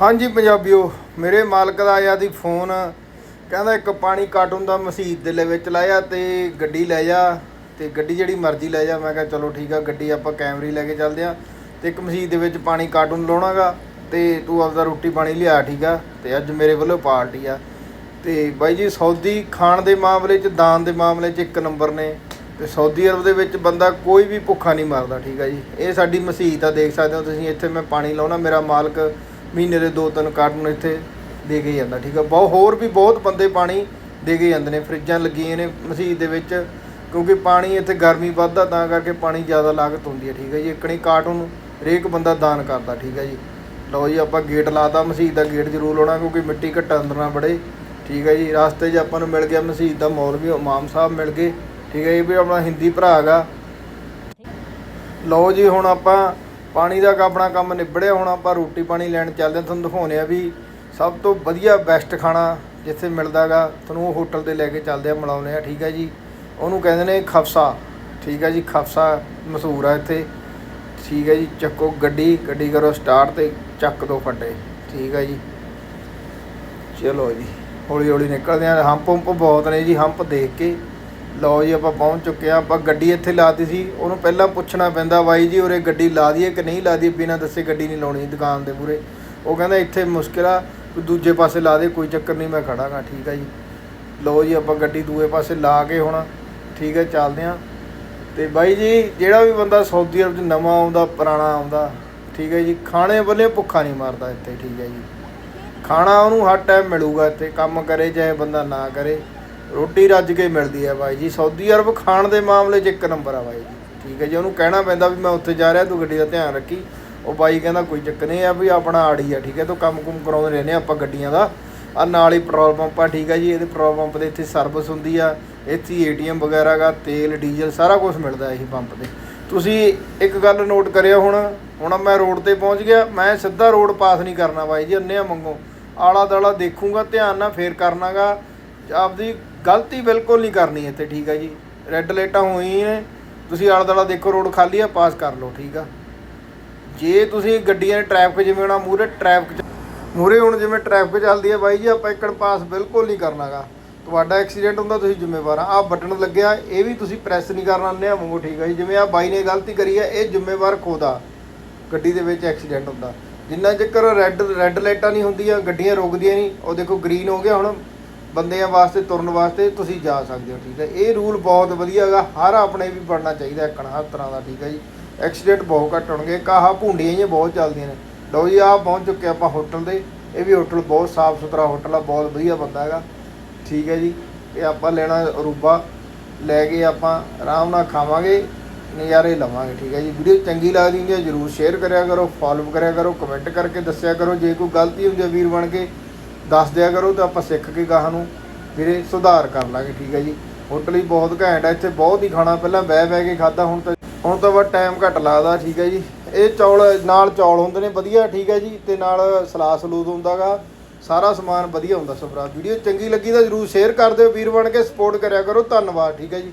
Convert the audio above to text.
ਹਾਂਜੀ ਪੰਜਾਬੀਓ, ਮੇਰੇ ਮਾਲਕ ਦਾ ਆਇਆ ਦੀ ਫੋਨ। ਕਹਿੰਦਾ ਇੱਕ ਪਾਣੀ ਕਾਰਟੂਨ ਦਾ ਮਸਜਿਦ ਦੇ ਲੈ ਵਿੱਚ ਲਾਇਆ ਤੇ ਗੱਡੀ ਲੈ ਜਾ ਤੇ ਗੱਡੀ ਜਿਹੜੀ ਮਰਜ਼ੀ ਲੈ ਜਾ। ਮੈਂ ਕਿਹਾ ਚਲੋ ਠੀਕ ਆ, ਗੱਡੀ ਆਪਾਂ ਕੈਮਰੀ ਲੈ ਕੇ ਚੱਲਦੇ ਆ ਤੇ ਇੱਕ ਮਸਜਿਦ ਦੇ ਵਿੱਚ ਪਾਣੀ ਕਾਰਟੂਨ ਲਾਉਣਾਗਾ ਤੇ ਤੂੰ ਆਪਦਾ ਰੋਟੀ ਪਾਣੀ ਲਿਆ ਠੀਕ ਆ ਤੇ ਅੱਜ ਮੇਰੇ ਵੱਲੋਂ ਪਾਰਟੀ ਆ। ਤੇ ਬਾਈ ਜੀ ਸਾਊਦੀ ਖਾਣ ਦੇ ਮਾਮਲੇ 'ਚ, ਦਾਨ ਦੇ ਮਾਮਲੇ 'ਚ ਇੱਕ ਨੰਬਰ ਨੇ ਤੇ ਸਾਊਦੀ ਅਰਬ ਦੇ ਵਿੱਚ ਬੰਦਾ ਕੋਈ ਵੀ ਭੁੱਖਾ ਨਹੀਂ ਮਰਦਾ ਠੀਕ ਆ ਜੀ। ਇਹ ਸਾਡੀ ਮਸਜਿਦ ਆ, ਦੇਖ ਸਕਦੇ ਹੋ ਤੁਸੀਂ, ਇੱਥੇ ਮੈਂ ਪਾਣੀ ਲਾਉਣਾ, ਮੇਰਾ ਮਾਲਕ ਮਹੀਨੇ ਦੇ ਦੋ ਤਿੰਨ ਕਾਰਟੂਨ ਇੱਥੇ ਦੇ ਕੇ ਜਾਂਦਾ, ਠੀਕ ਆ? ਬਹੁਤ ਹੋਰ ਵੀ ਬਹੁਤ ਬੰਦੇ ਪਾਣੀ ਦੇ ਕੇ ਜਾਂਦੇ ਨੇ, ਫਰਿੱਜਾਂ ਲੱਗੀਆਂ ਨੇ ਮਸਜਿਦ ਦੇ ਵਿੱਚ, ਕਿਉਂਕਿ ਪਾਣੀ ਇੱਥੇ ਗਰਮੀ ਵੱਧਦਾ, ਤਾਂ ਕਰਕੇ ਪਾਣੀ ਜ਼ਿਆਦਾ ਲਾਗਤ ਹੁੰਦੀ ਹੈ, ਠੀਕ ਹੈ ਜੀ? ਇੱਕਣੀ ਕਾਰਟੂਨ ਹਰੇਕ ਬੰਦਾ ਦਾਨ ਕਰਦਾ, ਠੀਕ ਹੈ ਜੀ? ਲਓ ਜੀ, ਆਪਾਂ ਗੇਟ ਲਾਤਾ ਮਸਜਿਦ ਦਾ ਗੇਟ ਜ਼ਰੂਰ ਲਾਉਣਾ, ਕਿਉਂਕਿ ਮਿੱਟੀ ਘੱਟਾ ਅੰਦਰ ਨਾ ਬੜੇ, ਠੀਕ ਹੈ ਜੀ? ਰਸਤੇ 'ਚ ਆਪਾਂ ਨੂੰ ਮਿਲ ਗਿਆ ਮਸਜਿਦ ਦਾ ਮੌਲਵੀ ਇਮਾਮ ਸਾਹਿਬ ਮਿਲ ਗਏ, ਠੀਕ ਹੈ ਇਹ ਵੀ ਆਪਣਾ ਹਿੰਦੀ ਭਰਾ ਹੈਗਾ। ਲਓ ਜੀ, ਹੁਣ ਆਪਾਂ ਪਾਣੀ ਦਾ ਆਪਣਾ ਕੰਮ ਨਿਬੜਿਆ ਹੁਣ, ਆਪਾਂ ਰੋਟੀ ਪਾਣੀ ਲੈਣ ਚੱਲਦੇ ਹਾਂ। ਤੁਹਾਨੂੰ ਦਿਖਾਉਂਦੇ ਆ ਵੀ ਸਭ ਤੋਂ ਵਧੀਆ ਬੈਸਟ ਖਾਣਾ ਜਿੱਥੇ ਮਿਲਦਾਗਾ ਤੁਹਾਨੂੰ ਉਹ ਹੋਟਲ ਤੇ ਲੈ ਕੇ ਚੱਲਦੇ ਆ ਮਿਲਾਉਂਦੇ ਆ ਠੀਕ ਹੈ ਜੀ? ਉਹਨੂੰ ਕਹਿੰਦੇ ਨੇ ਖਫਸਾ। ਠੀਕ ਹੈ ਜੀ, ਖਫਸਾ ਮਸ਼ਹੂਰ ਆ ਇੱਥੇ। ਠੀਕ ਹੈ ਜੀ, ਚੱਕੋ ਗੱਡੀ ਗੱਡੀ ਕਰੋ ਸਟਾਰਟ ਤੇ ਚੱਕ ਦੋ ਫੱਟੇ। ਠੀਕ ਹੈ ਜੀ? ਚਲੋ ਜੀ ਹੌਲੀ ਹੌਲੀ ਨਿਕਲਦੇ ਆ ਹੰਪ ਹੰਪ ਬਹੁਤ ਨੇ ਜੀ ਹੰਪ ਦੇਖ ਕੇ। ਲਓ ਜੀ, ਆਪਾਂ ਪਹੁੰਚ ਚੁੱਕੇ ਆ ਆਪਾਂ ਗੱਡੀ ਇੱਥੇ ਲਾਤੀ ਸੀ। ਉਹਨੂੰ ਪਹਿਲਾਂ ਪੁੱਛਣਾ ਪੈਂਦਾ, ਬਾਈ ਜੀ, ਉਰੇ ਗੱਡੀ ਲਾ ਦਈਏ ਕਿ ਨਹੀਂ ਲਾ ਦਈਏ? ਬਿਨਾਂ ਦੱਸੇ ਗੱਡੀ ਨਹੀਂ ਲਾਉਣੀ ਦੁਕਾਨ ਦੇ ਪੂਰੇ ਉਹ ਕਹਿੰਦਾ, ਇੱਥੇ ਮੁਸ਼ਕਿਲ ਆ ਦੂਜੇ ਪਾਸੇ ਲਾ ਦੇ, ਕੋਈ ਚੱਕਰ ਨਹੀਂ, ਮੈਂ ਖੜਾਗਾ ਠੀਕ ਆ ਜੀ। ਲਓ ਜੀ, ਆਪਾਂ ਗੱਡੀ ਦੂਏ ਪਾਸੇ ਲਾ ਕੇ ਹੁਣ, ਠੀਕ ਹੈ ਚੱਲਦੇ ਆ ਤੇ ਬਾਈ ਜੀ, ਜਿਹੜਾ ਵੀ ਬੰਦਾ ਸਾਊਦੀ ਅਰਬ 'ਚ ਨਵਾਂ ਆਉਂਦਾ, ਪੁਰਾਣਾ ਆਉਂਦਾ, ਠੀਕ ਹੈ ਜੀ, ਖਾਣੇ ਵੱਲੇ ਭੁੱਖਾ ਨਹੀਂ ਮਾਰਦਾ ਇੱਥੇ, ਠੀਕ ਹੈ ਜੀ। ਖਾਣਾ ਉਹਨੂੰ ਹਰ ਟਾਈਮ ਮਿਲੂਗਾ ਇੱਥੇ, ਕੰਮ ਕਰੇ, ਚਾਹੇ ਬੰਦਾ ਨਾ ਕਰੇ। ਰੋਟੀ ਰੱਜ ਕੇ ਮਿਲਦੀ ਹੈ ਬਾਈ ਜੀ। ਸਾਊਦੀ ਅਰਬ ਖਾਣ ਦੇ ਮਾਮਲੇ 'ਚ ਇੱਕ ਨੰਬਰ ਆ ਬਾਈ ਜੀ। ਠੀਕ ਹੈ ਜੀ, ਉਹਨੂੰ ਕਹਿਣਾ ਪੈਂਦਾ ਵੀ ਮੈਂ ਉੱਥੇ ਜਾ ਰਿਹਾ, ਤੂੰ ਗੱਡੀ ਦਾ ਧਿਆਨ ਰੱਖੀ। ਉਹ ਬਾਈ ਕਹਿੰਦਾ ਕੋਈ ਚੱਕਰ ਨਹੀਂ ਆ ਵੀ ਆਪਣਾ ਆੜੀ ਆ, ਠੀਕ ਹੈ, ਤੂੰ ਕੰਮ ਕੁਮ ਕਰਾਉਂਦੇ ਰਹਿੰਦੇ ਆ ਆਪਾਂ ਗੱਡੀਆਂ ਦਾ। ਆ ਨਾਲ ਹੀ ਪੈਟਰੋਲ ਪੰਪ ਆ, ਠੀਕ ਹੈ ਜੀ, ਇਹਦੇ ਪੈਟਰੋਲ ਪੰਪ ਦੇ ਇੱਥੇ ਸਰਵਿਸ ਹੁੰਦੀ ਆ। ਇੱਥੇ ਏਟੀਐਮ ਵਗੈਰਾ ਗਾ, ਤੇਲ, ਡੀਜ਼ਲ ਸਾਰਾ ਕੁਝ ਮਿਲਦਾ ਇਹੀ ਪੰਪ ਤੇ। ਤੁਸੀਂ ਇੱਕ ਗੱਲ ਨੋਟ ਕਰਿਓ ਹੁਣ। ਹੁਣ ਮੈਂ ਰੋਡ ਤੇ ਪਹੁੰਚ ਗਿਆ, ਮੈਂ ਸਿੱਧਾ ਰੋਡ ਪਾਸ ਨਹੀਂ ਕਰਨਾ ਬਾਈ ਜੀ, ਅੰਨਿਆਂ ਮੰਗੋ ਆਲਾ ਦਾਲਾ ਦੇਖੂੰਗਾ, ਧਿਆਨ ਨਾਲ ਫੇਰ ਕਰਨਾਗਾ। ਆਪਦੀ ਗਲਤੀ ਬਿਲਕੁਲ ਨਹੀਂ ਕਰਨੀ ਇੱਥੇ, ਠੀਕ ਹੈ ਜੀ। ਰੈੱਡ ਲਾਈਟਾਂ ਹੋਈਆਂ ਨੇ। ਤੁਸੀਂ ਆਲਾ ਦਾਲਾ ਦੇਖੋ, ਰੋਡ ਖਾਲੀ ਆ, ਪਾਸ ਕਰ ਲਓ, ਠੀਕ ਆ। ਜੇ ਤੁਸੀਂ ਗੱਡੀਆਂ ਦੇ ਟ੍ਰੈਫਿਕ ਜਿਵੇਂ ਹੋਣਾ ਮੂਰੇ ਟ੍ਰੈਫਿਕ ਮੂਰੇ ਹੁਣ ਜਿਵੇਂ ਟ੍ਰੈਫਿਕ ਚੱਲਦੀ ਹੈ ਬਾਈ ਜੀ, ਆਪਾਂ ਇੱਕਣ ਪਾਸ ਬਿਲਕੁਲ ਨਹੀਂ ਕਰਨਾਗਾ ਤੁਹਾਡਾ ਐਕਸੀਡੈਂਟ ਹੁੰਦਾ, ਤੁਸੀਂ ਜ਼ਿੰਮੇਵਾਰ ਆ। ਆਹ ਬਟਨ ਲੱਗਿਆ, ਇਹ ਵੀ ਤੁਸੀਂ ਪ੍ਰੈਸ ਨਹੀਂ ਕਰਨਾ ਅੰਨਿਆ ਵਾਂਗੂ, ਠੀਕ ਹੈ ਜੀ। ਜਿਵੇਂ ਆ ਬਾਈ ਨੇ ਗਲਤੀ ਕਰੀ ਹੈ ਇਹ ਜ਼ਿੰਮੇਵਾਰ ਖੋਦਾ ਗੱਡੀ ਦੇ ਵਿੱਚ ਐਕਸੀਡੈਂਟ ਹੁੰਦਾ। ਜਿੰਨਾ ਚਿਰ ਰੈੱਡ ਰੈੱਡ ਲਾਈਟਾਂ ਨਹੀਂ ਹੁੰਦੀਆਂ, ਗੱਡੀਆਂ ਰੋਕਦੀਆਂ ਨਹੀਂ। ਉਹ ਦੇਖੋ ਗ੍ਰੀਨ ਹੋ ਗਿਆ ਹੁਣ। ਬੰਦਿਆਂ ਵਾਸਤੇ, ਤੁਰਨ ਵਾਸਤੇ ਤੁਸੀਂ ਜਾ ਸਕਦੇ ਹੋ, ਠੀਕ ਹੈ। ਇਹ ਰੂਲ ਬਹੁਤ ਵਧੀਆ ਹੈਗਾ, ਹਰ ਆਪਣੇ ਵੀ ਪੜਨਾ ਚਾਹੀਦਾ ਇੱਕਣ ਹਰ ਤਰ੍ਹਾਂ ਦਾ, ਠੀਕ ਹੈ ਜੀ। ਐਕਸੀਡੈਂਟ ਬਹੁਤ ਘੱਟ ਹੋਣਗੇ, ਕਾਹਾ ਭੁੰਡੀਆਂ ਹੀ ਬਹੁਤ ਚੱਲਦੀਆਂ ਨੇ। ਲਓ ਜੀ, ਆਹ ਪਹੁੰਚ ਚੁੱਕੇ ਆਪਾਂ ਹੋਟਲ ਦੇ, ਇਹ ਵੀ ਹੋਟਲ ਬਹੁਤ ਸਾਫ਼ ਸੁਥਰਾ ਹੋਟਲ ਆ, ਬਹੁਤ ਵਧੀਆ ਬੰਦਾ ਹੈਗਾ, ਠੀਕ ਹੈ ਜੀ। ਇਹ ਆਪਾਂ ਲੈਣਾ ਰੂਬਾ ਲੈ ਕੇ ਆਪਾਂ ਆਰਾਮ ਨਾਲ ਖਾਵਾਂਗੇ, ਨਜ਼ਾਰੇ ਲਵਾਂਗੇ, ਠੀਕ ਹੈ ਜੀ। ਵੀਡੀਓ ਚੰਗੀ ਲੱਗਦੀ ਹੁੰਦੀ ਹੈ, ਜਰੂਰ ਸ਼ੇਅਰ ਕਰਿਆ ਕਰੋ ਫੋਲੋ ਕਰਿਆ ਕਰੋ ਕਮੈਂਟ ਕਰਕੇ ਦੱਸਿਆ ਕਰੋ, ਜੇ ਕੋਈ ਗਲਤੀ ਹੁੰਦੀ ਹੈ ਵੀਰ ਬਣ ਕੇ ਦੱਸ ਦਿਆ ਕਰੋ ਤਾਂ ਆਪਾਂ ਸਿੱਖ ਕੇ ਗਾਹਾਂ ਨੂੰ ਵੀਰੇ ਸੁਧਾਰ ਕਰ ਲਾਂਗੇ, ਠੀਕ ਹੈ ਜੀ। ਹੋਟਲ ਹੀ ਬਹੁਤ ਘੈਂਟ ਹੈ ਇੱਥੇ ਬਹੁਤ ਹੀ ਖਾਣਾ, ਪਹਿਲਾਂ ਬਹਿ ਬਹਿ ਕੇ ਖਾਦਾ ਹੁਣ ਤਾਂ ਹੁਣ ਤਾਂ ਬਸ ਟਾਈਮ ਘੱਟ ਲੱਗਦਾ, ਠੀਕ ਹੈ ਜੀ। ਇਹ ਚੌਲ, ਨਾਲ ਚੌਲ ਹੁੰਦੇ ਨੇ, ਵਧੀਆ, ਠੀਕ ਹੈ ਜੀ, ਤੇ ਨਾਲ ਸਲਾਦ ਸਲੂਦ ਹੁੰਦਾਗਾ, ਸਾਰਾ ਸਮਾਨ ਵਧੀਆ ਹੁੰਦਾ ਸਭਰਾ ਵੀਡੀਓ ਚੰਗੀ ਲੱਗੀ ਤਾਂ ਜਰੂਰ ਸ਼ੇਅਰ ਕਰ ਦਿਓ, ਵੀਰ ਬਣ ਕੇ ਸਪੋਰਟ ਕਰਿਆ ਕਰੋ, ਧੰਨਵਾਦ, ਠੀਕ ਹੈ ਜੀ।